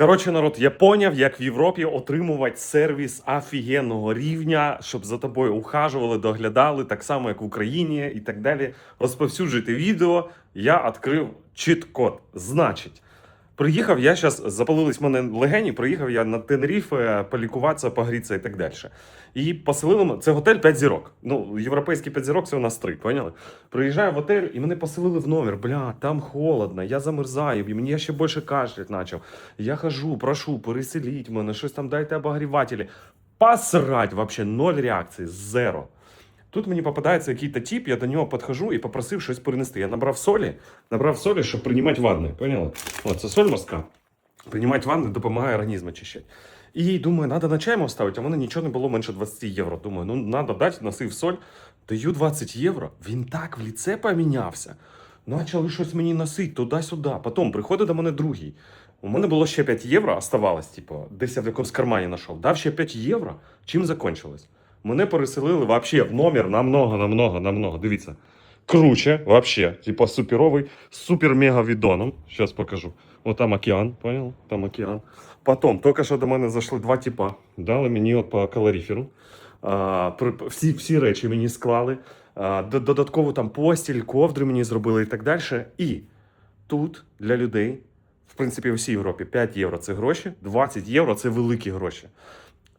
Коротше, народ, я поняв, як в Європі отримувати сервіс офігенного рівня, щоб за тобою ухажували, доглядали, так само, як в Україні і так далі. Розповсюджуйте відео. Я відкрив чит-код. Значить, приїхав я зараз, запалились в мене легені, приїхав я на Тенеріфе полікуватися, погрітися і так далі. І поселили це готель 5 зірок. Ну, європейський 5 зірок це у нас 3, поняли? Приїжджаю в готель і мене поселили в номер. Бля, там холодно, я замерзаю, і мені ще більше кашлять почав. Я хожу, прошу, переселіть мене, щось там дайте обогрівателі. Посрать, вообще ноль реакції, зеро. Тут мені попадається якийсь тип, я до нього підходжу і попросив щось принести. Я набрав солі, набрав солі, щоб приймати ванни. Поняли? От це соль морська. Приймати ванни допомагає організм очищати. І думаю, треба на чаймо ставити, а в мене нічого не було менше 20 євро. Думаю, ну треба дати, носив соль. Даю 20 євро. Він так в ліце помінявся. Почали щось мені носити туди-сюди. Потім приходить до мене другий. У мене було ще 5 євро, оставалось, типу, десь я в якомусь кармані знайшов. Дав ще 5 євро. Чим закончилось? Мене переселили вообще в номер намного, намного, намного. Дивіться. Круче, вообще. Типа суперовий, супер-мега відоном. Зараз покажу. От там океан, понял? Там океан. Потім, тільки що до мене зайшли два типа. Дали мені от по калоріферу. А, всі, всі речі мені склали. А, додатково там постіль, ковдри мені зробили і так далі. І тут для людей, в принципі, у всій Європі 5 євро це гроші, 20 євро це великі гроші.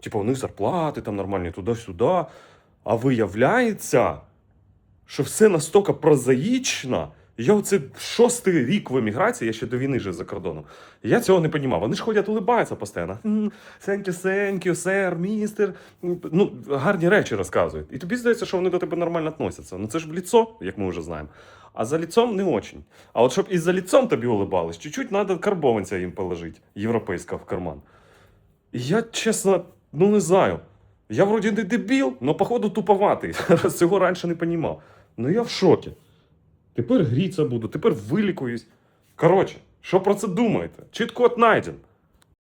Типу, у них зарплати там нормальні туди-сюди. А виявляється, що все настільки прозаїчно. Я оце шостий рік в еміграції, я ще до війни жив за кордоном. Я цього не розумів. Вони ж ходять, улибаються постійно. Сенькю, сенькю, сер, містер. Ну, гарні речі розказують. І тобі здається, що вони до тебе нормально відносяться. Ну це ж в ліцо, як ми вже знаємо. А за лицом не очень. А от щоб і за лицом тобі улибались, чуть-чуть треба карбованця їм положити, європейського в карман. Я, чесно, ну не знаю. Я вроді не дебіл, але походу туповатий. Цього раніше не розумів. Ну я в шокі. Тепер гріться буду, тепер вилікуюсь. Коротше, що про це думаєте? Чітко от найден.